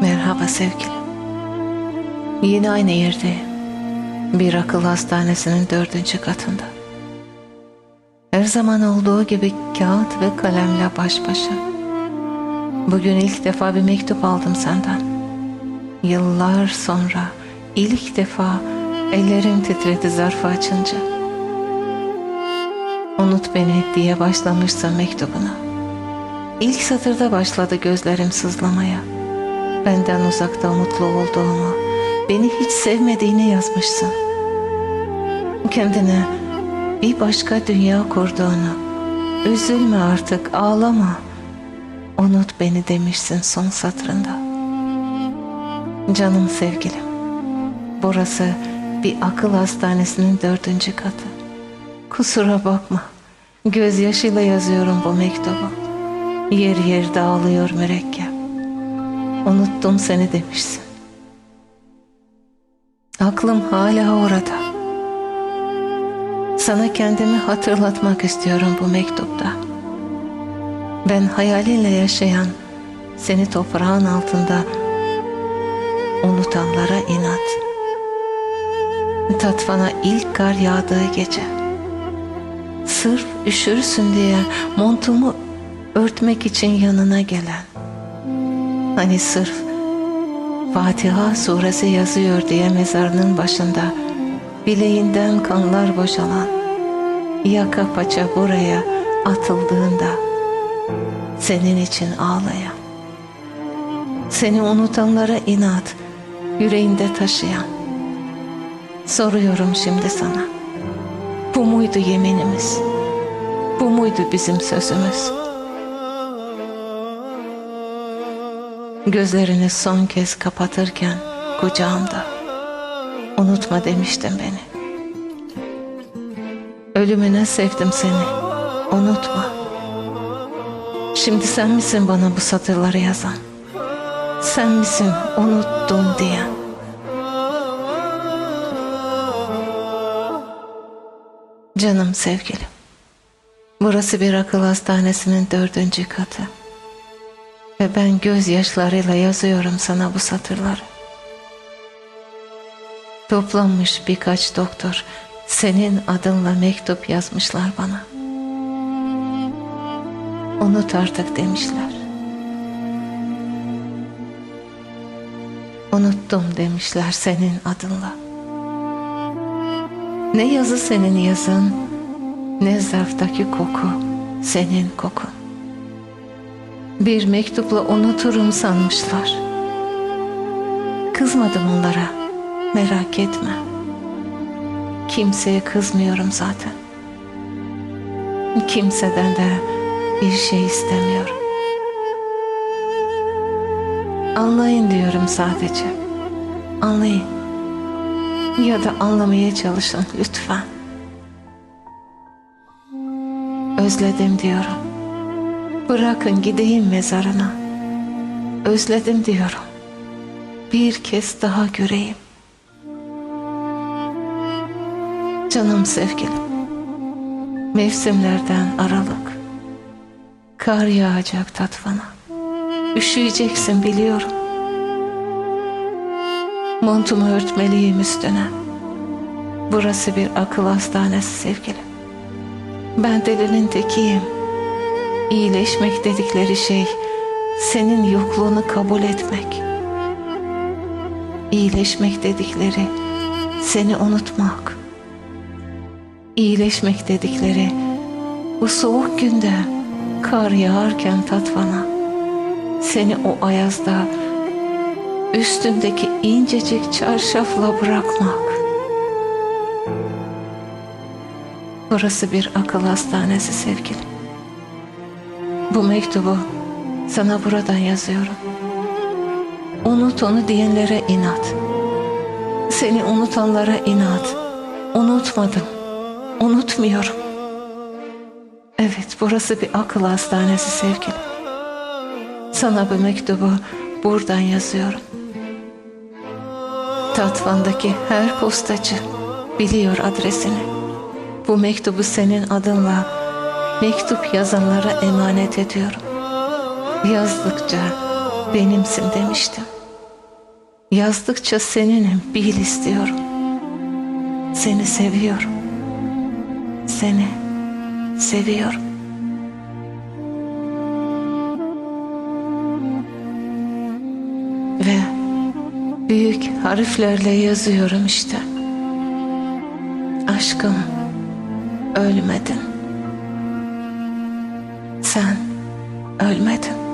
Merhaba sevgilim. Yine aynı yerdeyim. Bir akıl hastanesinin dördüncü katında. Her zaman olduğu gibi kağıt ve kalemle baş başa. Bugün ilk defa bir mektup aldım senden. Yıllar sonra ilk defa ellerim titredi zarfı açınca. Unut beni diye başlamışsın mektubuna. İlk satırda başladı gözlerim sızlamaya. Benden uzakta mutlu olduğumu, beni hiç sevmediğini yazmışsın. Kendine bir başka dünya kurduğunu, üzülme artık ağlama, unut beni demişsin son satırında. Canım sevgilim, burası bir akıl hastanesinin dördüncü katı. Kusura bakma, gözyaşıyla yazıyorum bu mektubu. Yer yer dağılıyor mürekkep. Unuttum seni demişsin. Aklım hala orada. Sana kendimi hatırlatmak istiyorum bu mektupta. Ben hayalinle yaşayan, seni toprağın altında unutanlara inat. Tatvana ilk kar yağdığı gece. Sırf üşürsün diye montumu örtmek için yanına gelen. Hani sırf Fatiha suresi yazıyor diye mezarının başında bileğinden kanlar boşalan yaka paça buraya atıldığında senin için ağlayan seni unutanlara inat yüreğinde taşıyan soruyorum şimdi sana bu muydu yeminimiz? Bu muydu bizim sözümüz Gözlerini son kez kapatırken kucağımda unutma demiştin beni. Ölümüne sevdim seni. Unutma. Şimdi sen misin bana bu satırları yazan? Sen misin unuttum diyen? Canım sevgilim. Burası bir akıl hastanesinin dördüncü katı. Ve ben gözyaşlarıyla yazıyorum sana bu satırları. Toplanmış birkaç doktor senin adınla mektup yazmışlar bana. Unut artık demişler. Unuttum demişler senin adınla. Ne yazı senin yazın, ne zarftaki koku senin kokun bir mektupla unuturum sanmışlar. Kızmadım onlara, merak etme. Kimseye kızmıyorum zaten. Kimseden de bir şey istemiyorum. Anlayın diyorum sadece. Anlayın. Ya da anlamaya çalışın lütfen. Özledim diyorum. Bırakın gideyim mezarına. Özledim diyorum. Bir kez daha göreyim. Canım sevgilim. Mevsimlerden aralık. Kar yağacak tatvana. Üşüyeceksin biliyorum. Montumu örtmeliyim üstüne. Burası bir akıl hastanesi sevgilim. Ben delinin tekiyim. İyileşmek dedikleri şey senin yokluğunu kabul etmek. İyileşmek dedikleri seni unutmak. İyileşmek dedikleri bu soğuk günde kar yağarken tatvana seni o ayazda üstündeki incecik çarşafla bırakmak. Burası bir akıl hastanesi sevgilim. Bu mektubu sana buradan yazıyorum. Unut onu diyenlere inat. Seni unutanlara inat. Unutmadım. Unutmuyorum. Evet burası bir akıl hastanesi sevgilim. Sana bu mektubu buradan yazıyorum. Tatvan'daki her postacı biliyor adresini. Bu mektubu senin adınla mektup yazanlara emanet ediyorum. Yazdıkça benimsin demiştim. Yazdıkça seninim bil istiyorum. Seni seviyorum. Seni seviyorum. Ve büyük harflerle yazıyorum işte. Aşkım ölmedin. Sen ölmedin.